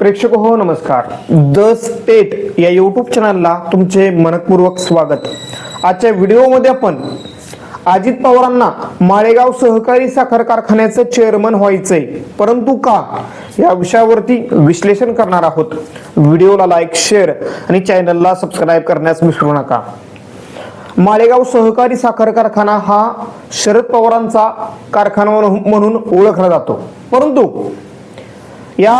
प्रेक्षक हो नमस्कार. द स्टेट या यूट्यूब चॅनलला तुमचे मनपूर्वक स्वागत. आजच्या व्हिडिओमध्ये आपण अजित पवारांना माळेगाव सहकारी साखर कारखान्याचं चेअरमन व्हायचंय परंतु का? या विषयावरती विश्लेषण करणार आहोत. व्हिडिओला लाईक शेअर आणि चॅनलला सबस्क्राईब करण्यास विसरू नका. माळेगाव सहकारी साखर कारखाना हा शरद पवारांचा कारखाना म्हणून म्हणून ओळखला जातो. परंतु या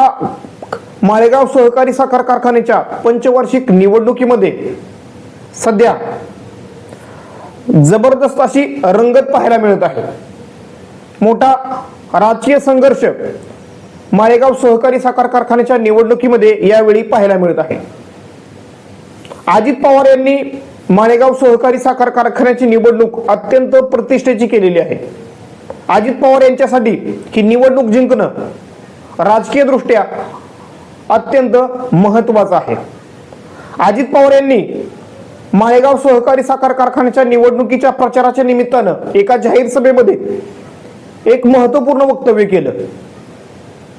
माळेगाव सहकारी साखर कारखान्याच्या पंचवार्षिक निवडणुकीमध्ये सध्या जबरदस्त अशी रंगत पाहायला मिळत आहे. मोठा राजकीय संघर्ष माळेगाव सहकारी साखर कारखान्याच्या निवडणुकीमध्ये यावेळी पाहायला मिळत आहे. अजित पवार यांनी माळेगाव सहकारी साखर कारखान्याची निवडणूक अत्यंत प्रतिष्ठेची केलेली आहे. अजित पवार यांच्यासाठी ही निवडणूक जिंकणं राजकीय दृष्ट्या अत्यंत महत्त्वाचा आहे. अजित पवार यांनी माळेगाव सहकारी साखर कारखान्याच्या निवडणुकीच्या प्रचाराच्या निमित्तानं एका जाहीर सभेमध्ये एक महत्त्वपूर्ण वक्तव्य केलं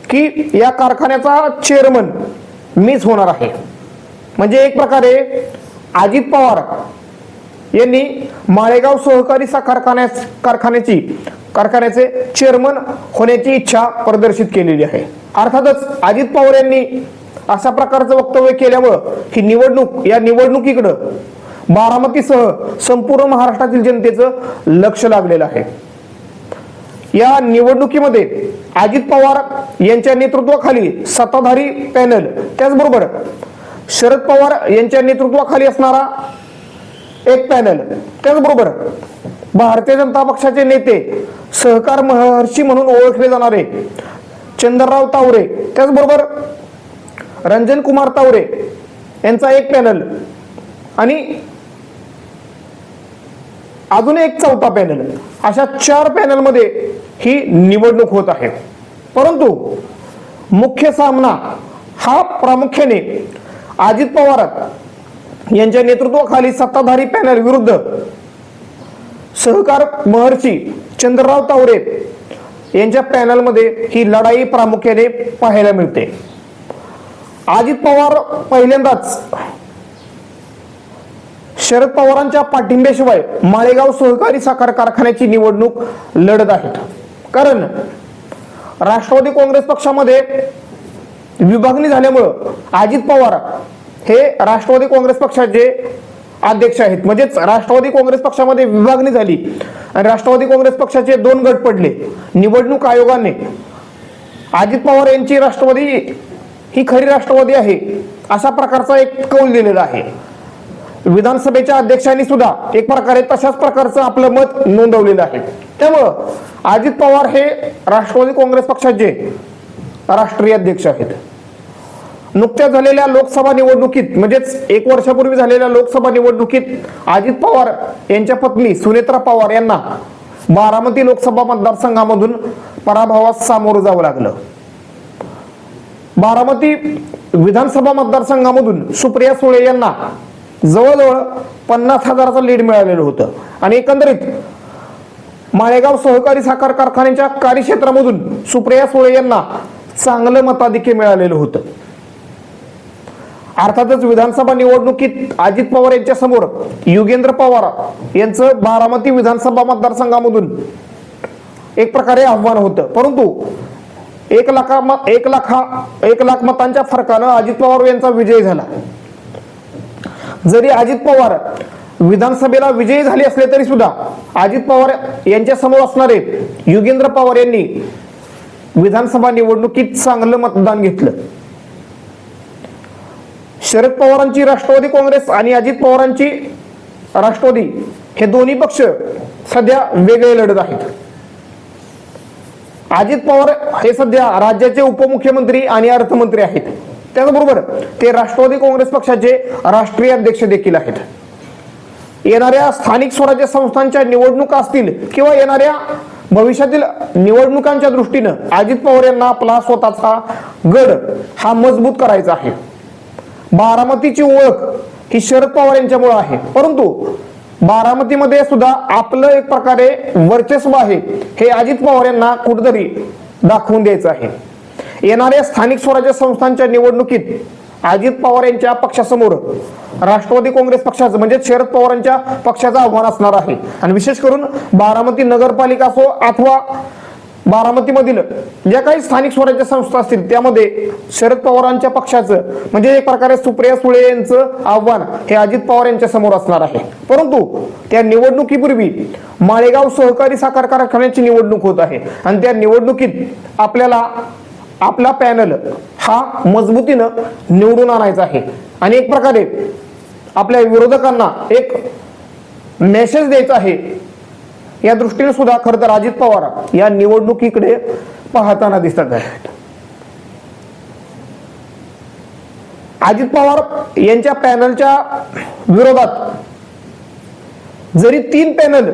की या कारखान्याचा चेअरमन मीच होणार आहे. म्हणजे एक प्रकारे अजित पवार यांनी माळेगाव सहकारी साखर कारखान्या कारखान्याची कारखान्याचे चेअरमन होण्याची इच्छा प्रदर्शित केलेली आहे. अर्थातच अजित पवार यांनी अशा प्रकारचं वक्तव्य केल्यामुळं ही निवडणूक या निवडणुकीकडं बारामतीसह संपूर्ण महाराष्ट्रातील जनतेचं लक्ष लागलेलं आहे. या निवडणुकीमध्ये अजित पवार यांच्या नेतृत्वाखाली सत्ताधारी पॅनल त्याचबरोबर शरद पवार यांच्या नेतृत्वाखाली असणारा एक पॅनल त्याचबरोबर भारतीय जनता पक्षाचे नेते सहकार महर्षी म्हणून ओळखले जाणारे चंद्रराव तावरे त्याचबरोबर रंजन कुमार तावरे यांचा एक पॅनल आणि अजून एक चौथा पॅनल. अशा चार पॅनलमध्ये ही निवडणूक होत आहे. परंतु मुख्य सामना हा प्रामुख्याने अजित पवार यांच्या नेतृत्वाखाली सत्ताधारी पॅनल विरुद्ध सहकार महर्षी चंद्रराव तावरे यांच्या पॅनलमध्ये ही लढाई प्रामुख्याने पाहायला मिळते. अजित पवार पहिल्यांदाच शरद पवारांच्या पाठिंब्याशिवाय माळेगाव सहकारी साखर कारखान्याची निवडणूक लढत आहेत. कारण राष्ट्रवादी काँग्रेस पक्षामध्ये विभागणी झाल्यामुळं अजित पवार हे राष्ट्रवादी काँग्रेस पक्षाचे अध्यक्ष आहेत. म्हणजेच राष्ट्रवादी काँग्रेस पक्षामध्ये विभागणी झाली आणि राष्ट्रवादी काँग्रेस पक्षाचे दोन गट पडले. निवडणूक आयोगाने. अजित पवार यांची राष्ट्रवादी ही खरी राष्ट्रवादी आहे अशा प्रकारचा एक कौल दिलेला आहे. विधानसभेच्या अध्यक्षांनी सुद्धा एक प्रकारे तशाच प्रकारचं आपलं मत नोंदवलेलं आहे. त्यामुळं अजित पवार हे राष्ट्रवादी काँग्रेस पक्षाचे राष्ट्रीय अध्यक्ष आहेत. नुकत्याच झालेल्या लोकसभा निवडणुकीत म्हणजेच एक वर्षापूर्वी झालेल्या लोकसभा निवडणुकीत अजित पवार यांच्या पत्नी सुनेत्रा पवार यांना बारामती लोकसभा मतदारसंघामधून पराभवास सामोरं जावं लागलं. बारामती विधानसभा मतदारसंघामधून सुप्रिया सुळे यांना जवळजवळ पन्नास हजाराचं लीड मिळालेलं होतं. आणि एकंदरीत माळेगाव सहकारी साखर कारखान्याच्या कार्यक्षेत्रामधून सुप्रिया सुळे यांना चांगलं मताधिक्य मिळालेलं होतं. अर्थातच विधानसभा निवडणुकीत अजित पवार यांच्या समोर युगेंद्र पवार यांचं बारामती विधानसभा मतदारसंघामधून एक प्रकारे आव्हान होतं. परंतु एक लाखा एक लाखा एक लाख मतांच्या फरकानं अजित पवार यांचा विजय झाला. जरी अजित पवार विधानसभेला विजयी झाले असले तरी सुद्धा अजित पवार यांच्या समोर असणारे युगेंद्र पवार यांनी विधानसभा निवडणुकीत चांगलं मतदान घेतलं. शरद पवारांची राष्ट्रवादी काँग्रेस आणि अजित पवारांची राष्ट्रवादी हे दोन्ही पक्ष सध्या वेगळे लढत आहेत. अजित पवार हे सध्या राज्याचे उपमुख्यमंत्री आणि अर्थमंत्री आहेत. त्याचबरोबर ते राष्ट्रवादी काँग्रेस पक्षाचे राष्ट्रीय अध्यक्ष देखील आहेत. येणाऱ्या स्थानिक स्वराज्य संस्थांच्या निवडणुका असतील किंवा येणाऱ्या भविष्यातील निवडणुकांच्या दृष्टीनं अजित पवार यांना आपला स्वतःचा गड हा मजबूत करायचा आहे. बारामतीची ओळख ही शरद पवार यांच्यामुळे आहे. परंतु बारामतीमध्ये सुद्धा आपलं एक प्रकारे वर्चस्व आहे हे अजित पवार यांना कुठेतरी दाखवून द्यायचं आहे. येणाऱ्या स्थानिक स्वराज्य संस्थांच्या निवडणुकीत अजित पवार यांच्या पक्षासमोर राष्ट्रवादी काँग्रेस पक्षाचं म्हणजे शरद पवारांच्या पक्षाचं आव्हान असणार आहे. आणि विशेष करून बारामती नगरपालिका असो अथवा बारामतीमधील ज्या काही स्थानिक स्वराज्य संस्था असतील त्यामध्ये शरद पवारांच्या पक्षाचं म्हणजे एक प्रकारे सुप्रिया सुळे यांचं आव्हान हे अजित पवार यांच्या समोर असणार आहे. परंतु त्या निवडणुकीपूर्वी माळेगाव सहकारी साखर कारखान्याची निवडणूक होत आहे. आणि त्या निवडणुकीत आपल्याला आपला पॅनल हा मजबूतीनं निवडून आणायचा आहे. आणि एक प्रकारे आपल्या विरोधकांना एक मेसेज द्यायचा आहे या दृष्टीने सुद्धा खरं तर अजित पवार या निवडणुकीकडे पाहताना दिसत आहेत. अजित पवार यांच्या पॅनलच्या विरोधात जरी तीन पॅनल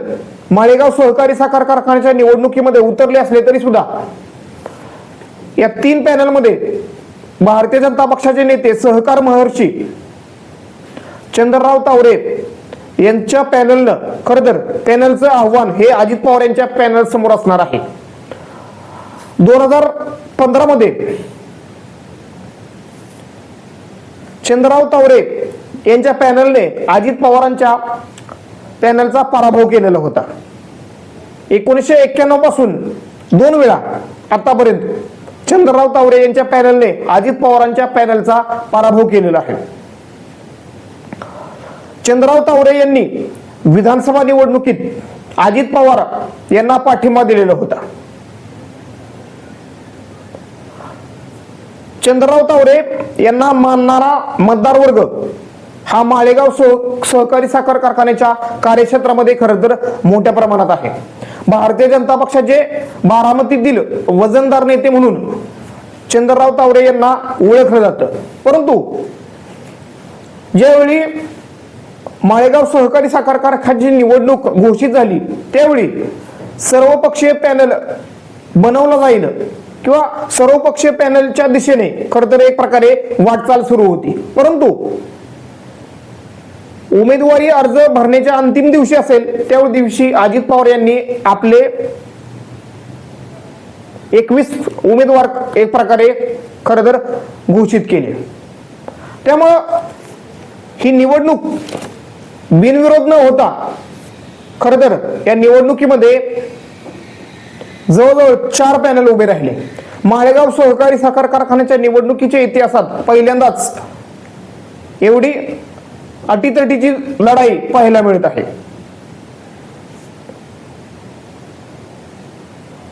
माळेगाव सहकारी साखर कारखान्याच्या निवडणुकीमध्ये उतरले असले तरी सुद्धा या तीन पॅनलमध्ये भारतीय जनता पक्षाचे नेते सहकार महर्षी चंद्रराव तावरे यांच्या पॅनलनं खरं तर पॅनलचं आव्हान हे अजित पवार यांच्या पॅनल समोर असणार आहे. दोन हजार पंधरा मध्ये चंद्रराव तावरे यांच्या पॅनलने अजित पवारांच्या पॅनलचा पराभव केलेला होता. एकोणीसशे एक्क्याण्णवपासून दोन वेळा आतापर्यंत चंद्रराव तावरे यांच्या पॅनलने अजित पवारांच्या पॅनलचा पराभव केलेला आहे. चंद्रराव तावरे यांनी विधानसभा निवडणुकीत अजित पवार यांना पाठिंबा दिलेला होता. चंद्रराव तावरे यांना मानणारा मतदार वर्ग हा माळेगाव सह सहकारी साखर कारखान्याच्या कार्यक्षेत्रामध्ये खर तर मोठ्या प्रमाणात आहे. भारतीय जनता पक्षाचे बारामतीतील वजनदार नेते म्हणून चंद्रराव तावरे यांना ओळखलं जातं. परंतु ज्यावेळी माळेगाव सहकारी साखर कारखान्याची निवडणूक घोषित झाली. त्यावेळी सर्वपक्षीय पॅनल बनवलं जाईल किंवा सर्वपक्षीय पॅनलच्या दिशेने खर तर एक प्रकारे वाटचाल सुरू होती. परंतु उमेदवारी अर्ज भरण्याच्या अंतिम दिवशी असेल त्या दिवशी अजित पवार यांनी आपले एकवीस उमेदवार एक प्रकारे खरं तर घोषित केले. त्यामुळं ही निवडणूक बिनविरोध न होता खर तर या निवडणुकीमध्ये जवळजवळ चार पॅनल उभे राहिले. माळेगाव सहकारी साखर कारखान्याच्या निवडणुकीच्या इतिहासात पहिल्यांदाच एवढी अटीतटीची लढाई पाहायला मिळत आहे.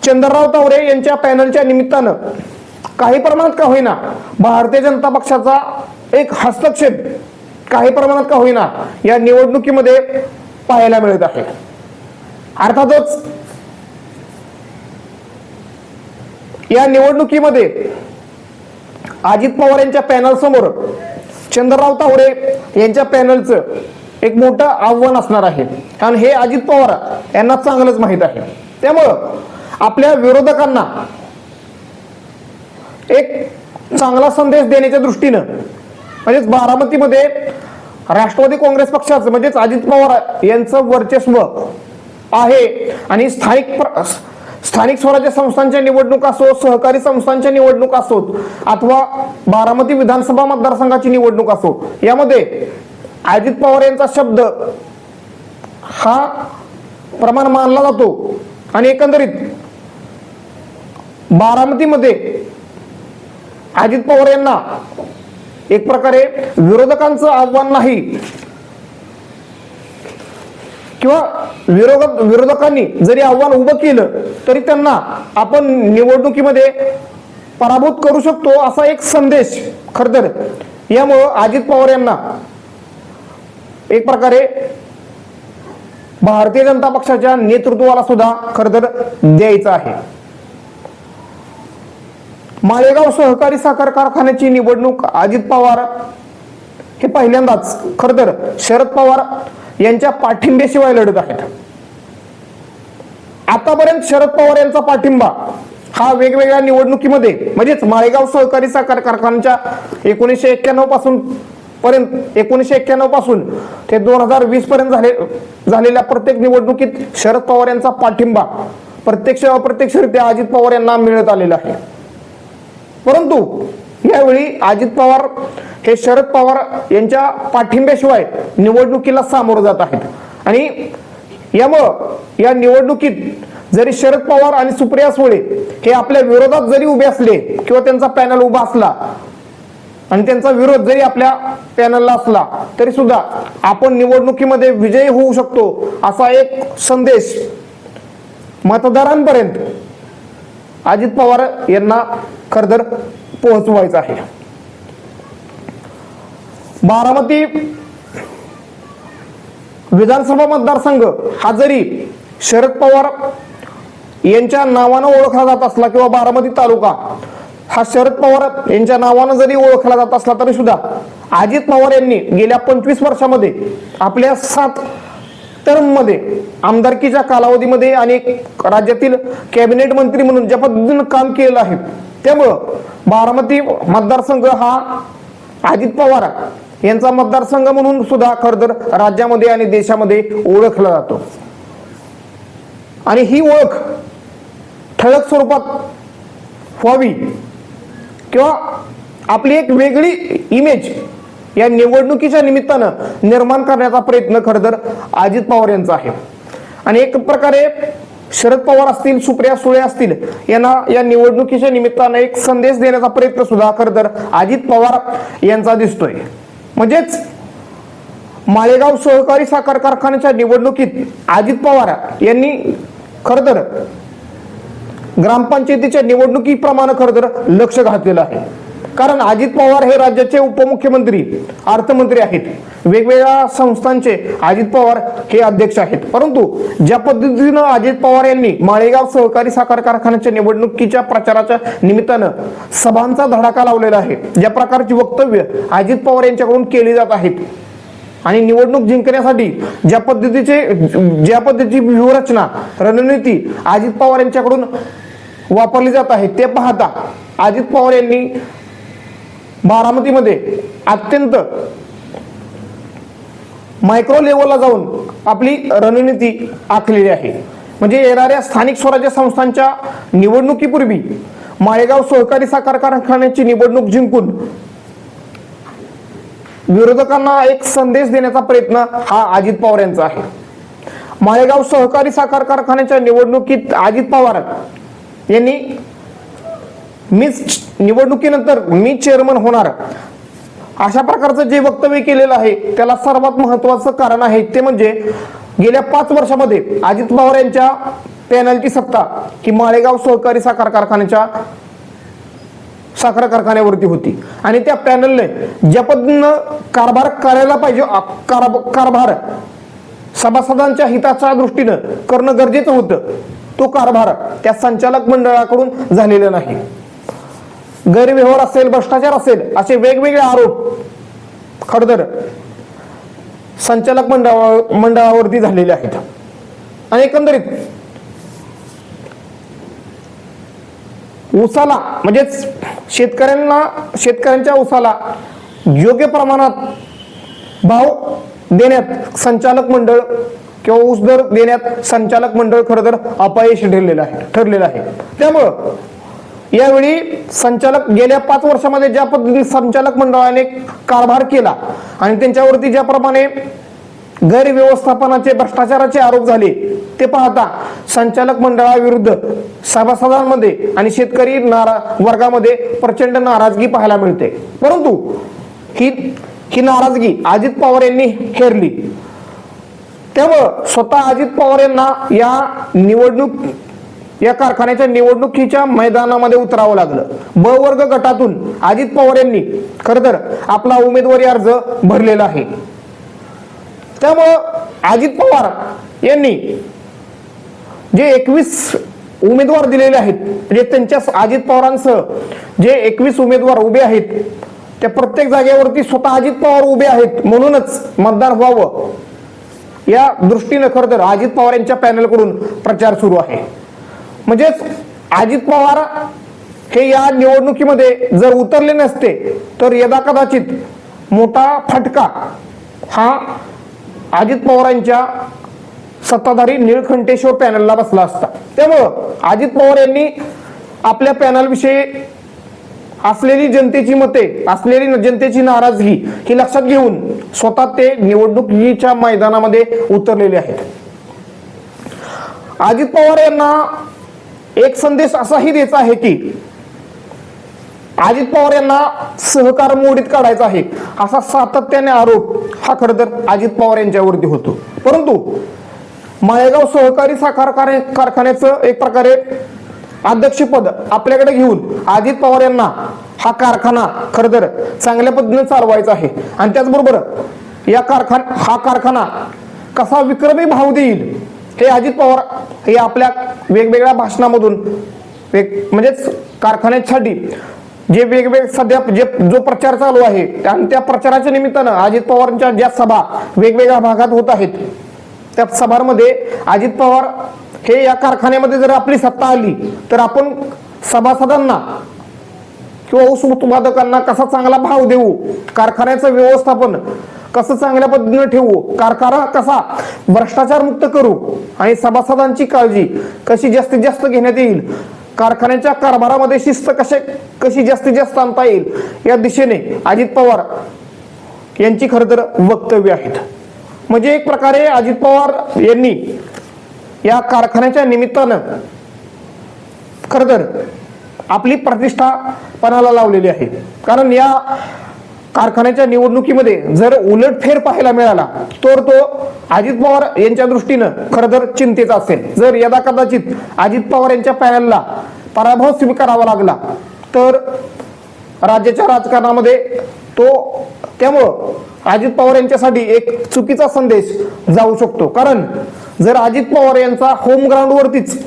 चंद्रराव तावरे यांच्या पॅनलच्या निमित्तानं काही प्रमाणात का होईना भारतीय जनता पक्षाचा एक हस्तक्षेप काही प्रमाणात का होईना या निवडणुकीमध्ये पाहायला मिळत आहे. अर्थातच या निवडणुकीमध्ये अजित पवार यांच्या पॅनल समोर चंद्रराव तावडे यांच्या पॅनलचं एक मोठं आव्हान असणार आहे. कारण हे अजित पवार यांना चांगलंच माहीत आहे. त्यामुळं आपल्या विरोधकांना एक चांगला संदेश देण्याच्या दृष्टीनं म्हणजेच बारामतीमध्ये राष्ट्रवादी काँग्रेस पक्षाचं म्हणजेच अजित पवार यांचं वर्चस्व आहे. आणि स्थानिक स्थानिक स्वराज्य संस्थांच्या निवडणूक असो सहकारी संस्थांच्या निवडणूक असोत अथवा बारामती विधानसभा मतदारसंघाची निवडणूक असो यामध्ये अजित पवार यांचा शब्द हा प्रमाण मानला जातो. आणि एकंदरीत बारामतीमध्ये अजित पवार यांना एक प्रकारे विरोधकांचं आव्हान नाही. किंवा विरोधक विरोधकांनी जरी आव्हान उभं केलं तरी त्यांना आपण निवडणुकीमध्ये पराभूत करू शकतो असा एक संदेश खर तर यामुळं अजित पवार यांना एक प्रकारे भारतीय जनता पक्षाच्या नेतृत्वाला सुद्धा खर तर द्यायचं आहे. माळेगाव सहकारी साखर कारखान्याची निवडणूक अजित पवार हे पहिल्यांदाच. खर तर शरद पवार यांच्या पाठिंब्याशिवाय लढत आहेत. आतापर्यंत शरद पवार यांचा पाठिंबा हा वेगवेगळ्या निवडणुकीमध्ये म्हणजेच माळेगाव सहकारी साखर कारखान्याच्या एकोणीसशे एक्क्याण्णवपासून पर्यंत एकोणीसशे एक्क्याण्णवपासून ते दोन हजार वीस पर्यंत झाले झालेल्या प्रत्येक निवडणुकीत शरद पवार यांचा पाठिंबा प्रत्यक्ष अप्रत्यक्षरित्या अजित पवार यांना मिळत आलेला आहे. परंतु यावेळी अजित पवार हे शरद पवार यांच्या पाठिंब्याशिवाय निवडणुकीला सामोरं जात आहेत. आणि यामुळं या निवडणुकीत जरी शरद पवार आणि सुप्रिया सुळे हे आपल्या विरोधात जरी उभे असले किंवा त्यांचा पॅनल उभा असला आणि त्यांचा विरोध जरी आपल्या पॅनलला असला तरी सुद्धा आपण निवडणुकीमध्ये विजयी होऊ शकतो असा एक संदेश मतदारांपर्यंत अजित पवार यांना खरतर पोहोचवायचं आहे. बारामती विधानसभा मतदारसंघ हा जरी शरद पवार यांच्या नावानं ओळखला जात असला किंवा बारामती तालुका हा शरद पवार यांच्या नावानं जरी ओळखला जात असला तरी सुद्धा अजित पवार यांनी गेल्या पंचवीस वर्षामध्ये आपल्या सात टर्ममध्ये आमदारकीच्या कालावधीमध्ये आणि राज्यातील कॅबिनेट मंत्री म्हणून ज्या पद्धतीनं काम केलेलं आहे त्यामुळं बारामती मतदारसंघ हा अजित पवार यांचा मतदारसंघ म्हणून सुद्धा खर तर राज्यामध्ये आणि देशामध्ये ओळखला जातो. आणि ही ओळख ठळक स्वरूपात व्हावी किंवा आपली एक वेगळी इमेज या निवडणुकीच्या निमित्तानं निर्माण करण्याचा प्रयत्न खर तर अजित पवार यांचा आहे. आणि एक प्रकारे शरद पवार असतील सुप्रिया सुळे असतील यांना या निवडणुकीच्या निमित्तानं एक संदेश देण्याचा प्रयत्न सुद्धा खरं तर अजित पवार यांचा दिसतोय. म्हणजेच माळेगाव सहकारी साखर कारखान्याच्या निवडणुकीत अजित पवार यांनी खर तर ग्रामपंचायतीच्या निवडणुकीप्रमाणे खरं तर लक्ष घातलेलं आहे. कारण अजित पवार हे राज्याचे उपमुख्यमंत्री अर्थमंत्री आहेत. वेगवेगळ्या संस्थांचे अजित पवार हे अध्यक्ष आहेत. परंतु ज्या पद्धतीनं अजित पवार यांनी माळेगाव सहकारी साखर कारखान्याच्या निवडणुकीच्या प्रचाराच्या निमित्तानं सभांचा धडाका लावलेला आहे ज्या प्रकारची वक्तव्य अजित पवार यांच्याकडून केली जात आहेत आणि निवडणूक जिंकण्यासाठी ज्या पद्धतीचे ज्या पद्धतीची व्यूहरचना रणनीती अजित पवार यांच्याकडून वापरली जात आहे ते पाहता अजित पवार यांनी बारामतीमध्ये अत्यंत मायक्रो लेवलला जाऊन आपली रणनीती आखलेली आहे. म्हणजे येणाऱ्या स्थानिक स्वराज्य संस्थांच्या निवडणुकीपूर्वी माळेगाव सहकारी साखर कारखान्याची निवडणूक जिंकून विरोधकांना एक संदेश देण्याचा प्रयत्न हा अजित पवार यांचा आहे. माळेगाव सहकारी साखर कारखान्याच्या निवडणुकीत अजित पवार यांनी मी निवडणुकीनंतर मी चेअरमन होणार. अशा प्रकारचं जे वक्तव्य केलेलं आहे त्याला सर्वात महत्वाचं कारण आहे ते म्हणजे गेल्या पाच वर्षामध्ये अजित पवार यांच्या पॅनलची सत्ता ही माळेगाव सहकारी साखर कारखान्याच्या साखर कारखान्यावरती होती. आणि त्या पॅनलने ज्या पद्धतीनं कारभार करायला पाहिजे कारभ- कारभार. सभासदांच्या हिताच्या दृष्टीनं करणं गरजेचं होतं. तो कारभार त्या संचालक मंडळाकडून झालेला नाही. गैरव्यवहार असेल भ्रष्टाचार असेल असे वेगवेगळे आरोप. खडदर तर संचालक मंडळा मंडळावरती झालेले आहेत. आणि एकंदरीत ऊसाला म्हणजेच शेतकऱ्यांना शेतकऱ्यांच्या ऊसाला योग्य प्रमाणात भाव देण्यात संचालक मंडळ किंवा ऊस दर देण्यात संचालक मंडळ खरं तर अपयशी ठरलेलं आहे ठरलेलं आहे. त्यामुळं यावेळी संचालक गेल्या पाच वर्षामध्ये ज्या पद्धतीने संचालक मंडळाने कारभार केला आणि त्यांच्यावरती ज्याप्रमाणे गैरव्यवस्थापनाचे भ्रष्टाचाराचे आरोप झाले ते पाहता संचालक मंडळाविरुद्ध सभासदांमध्ये आणि शेतकरी नारा वर्गामध्ये प्रचंड नाराजगी पाहायला मिळते. परंतु ही ही नाराजगी अजित पवार यांनी हेरली. त्यामुळं स्वतः अजित पवार यांना या निवडणूक या कारखान्याच्या निवडणुकीच्या मैदानामध्ये उतरावं लागलं. ब वर्ग गटातून अजित पवार यांनी खर तर आपला उमेदवारी अर्ज भरलेला आहे. त्यामुळं अजित पवार यांनी जे एकवीस उमेदवार दिलेले आहेत म्हणजे त्यांच्या अजित पवारांसह जे एकवीस उमेदवार उभे आहेत त्या प्रत्येक जागेवरती स्वतः अजित पवार उभे आहेत म्हणूनच मतदान व्हावं. या दृष्टीनं खरं तर अजित पवार यांच्या पॅनलकडून प्रचार सुरू आहे. म्हणजेच अजित पवार हे या निवडणुकीमध्ये जर उतरले नसते तर यदा कदाचित मोठा फटका हा अजित पवारांच्या सत्ताधारी निळखंठेश्वर पॅनलला बसला असता. त्यामुळं अजित पवार यांनी आपल्या पॅनलविषयी असलेली जनतेची मते असलेली जनतेची नाराजगी ही लक्षात घेऊन स्वतः ते निवडणुकीच्या मैदानामध्ये उतरलेले आहेत. अजित पवार यांना एक संदेश असाही द्यायचा आहे की अजित पवार यांना सहकार मोडीत काढायचा आहे. असा सातत्याने आरोप हा खर तर अजित पवार यांच्यावरती होतो. परंतु माळेगाव सहकारी साखर कारखान्याचं एक प्रकारे अध्यक्षपद आपल्याकडे घेऊन अजित पवार यांना हा कारखाना खर तर चांगल्या पद्धतीने चालवायचा आहे. आणि त्याचबरोबर या कारखाना हा कारखाना कसा विक्रमी भाव देईल हे अजित पवार हे आपल्या वेगवेगळ्या भाषणामधून वेग म्हणजेच कारखान्यासाठी जे वेगवेगळे सध्या जे जो प्रचार चालू आहे आणि त्या प्रचाराच्या निमित्तानं अजित पवारांच्या ज्या सभा वेगवेगळ्या भागात होत आहेत त्या सभांमध्ये अजित पवार हे या कारखान्यामध्ये जर आपली सत्ता आली तर आपण सभासदांना किंवा ऊस उत्पादकांना कसा चांगला भाव देऊ? कारखान्याचं व्यवस्थापन कसं चांगल्या पद्धतीने ठेवू? कारखाना कसा? भ्रष्टाचार मुक्त करू? आणि सभासदांची काळजी कशी जास्तीत जास्त घेण्यात येईल? कारखान्याच्या कारभारामध्ये शिस्त कसे कशी जास्तीत जास्त आणता येईल? या दिशेने अजित पवार यांची खरं तर वक्तव्य आहेत. म्हणजे एक प्रकारे अजित पवार यांनी या कारखान्याच्या निमित्तानं खर तर आपली प्रतिष्ठा पणाला लावलेली आहे. कारण या कारखान्याच्या निवडणुकीमध्ये जर उलटफेर पाहायला मिळाला तर तो अजित पवार यांच्या दृष्टीनं खरं तर चिंतेचा असेल. जर यदा कदाचित अजित पवार यांच्या पॅनलला पराभव स्वीकारावा लागला तर राज्याच्या राजकारणामध्ये तो त्यामुळं अजित पवार यांच्यासाठी एक चुकीचा संदेश जाऊ शकतो. कारण जर अजित पवार यांचा होम ग्राउंडवरतीच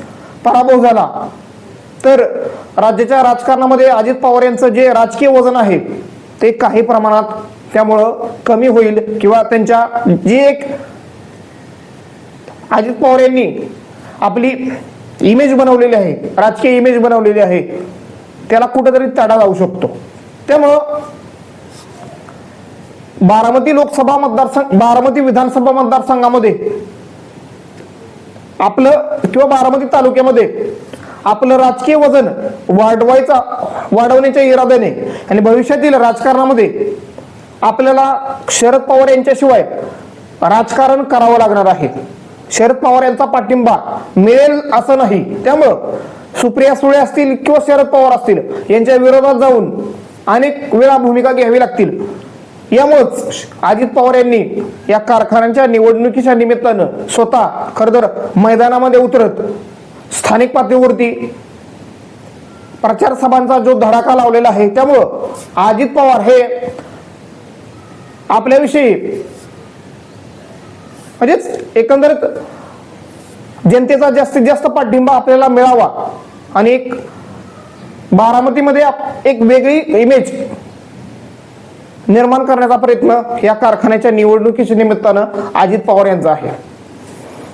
पराभव झाला तर राज्याच्या राजकारणामध्ये अजित पवार यांचं जे राजकीय वजन आहे ते काही प्रमाणात त्यामुळं कमी होईल किंवा त्यांच्या जी एक अजित पवार यांनी आपली इमेज बनवलेली आहे राजकीय इमेज बनवलेली आहे त्याला कुठेतरी तडा जाऊ शकतो. त्यामुळं बारामती लोकसभा मतदारसंघ बारामती विधानसभा मतदारसंघामध्ये आपलं किंवा बारामती तालुक्यामध्ये आपलं राजकीय वजन वाढवायचा वाढवण्याच्या इराद्याने आणि भविष्यातील राजकारणामध्ये आपल्याला शरद पवार यांच्याशिवाय राजकारण करावं लागणार आहे. शरद पवार यांचा पाठिंबा मिळेल असं नाही. त्यामुळं सुप्रिया सुळे असतील किंवा शरद पवार असतील यांच्या विरोधात जाऊन अनेक वेळा भूमिका घ्यावी लागतील. यामुळेच अजित पवार यांनी या कारखान्यांच्या निवडणुकीच्या निमित्तानं स्वतः खरं तर मैदानामध्ये उतरत स्थानिक पातळीवरती प्रचार सभांचा जो धडाका लावलेला आहे त्यामुळं अजित पवार हे आपल्याविषयी म्हणजेच एकंदरीत जनतेचा जास्तीत जास्त पाठिंबा आपल्याला मिळावा आणि एक बारामतीमध्ये एक वेगळी इमेज निर्माण करण्याचा प्रयत्न या कारखान्याच्या निवडणुकीच्या निमित्तानं अजित पवार यांचा आहे.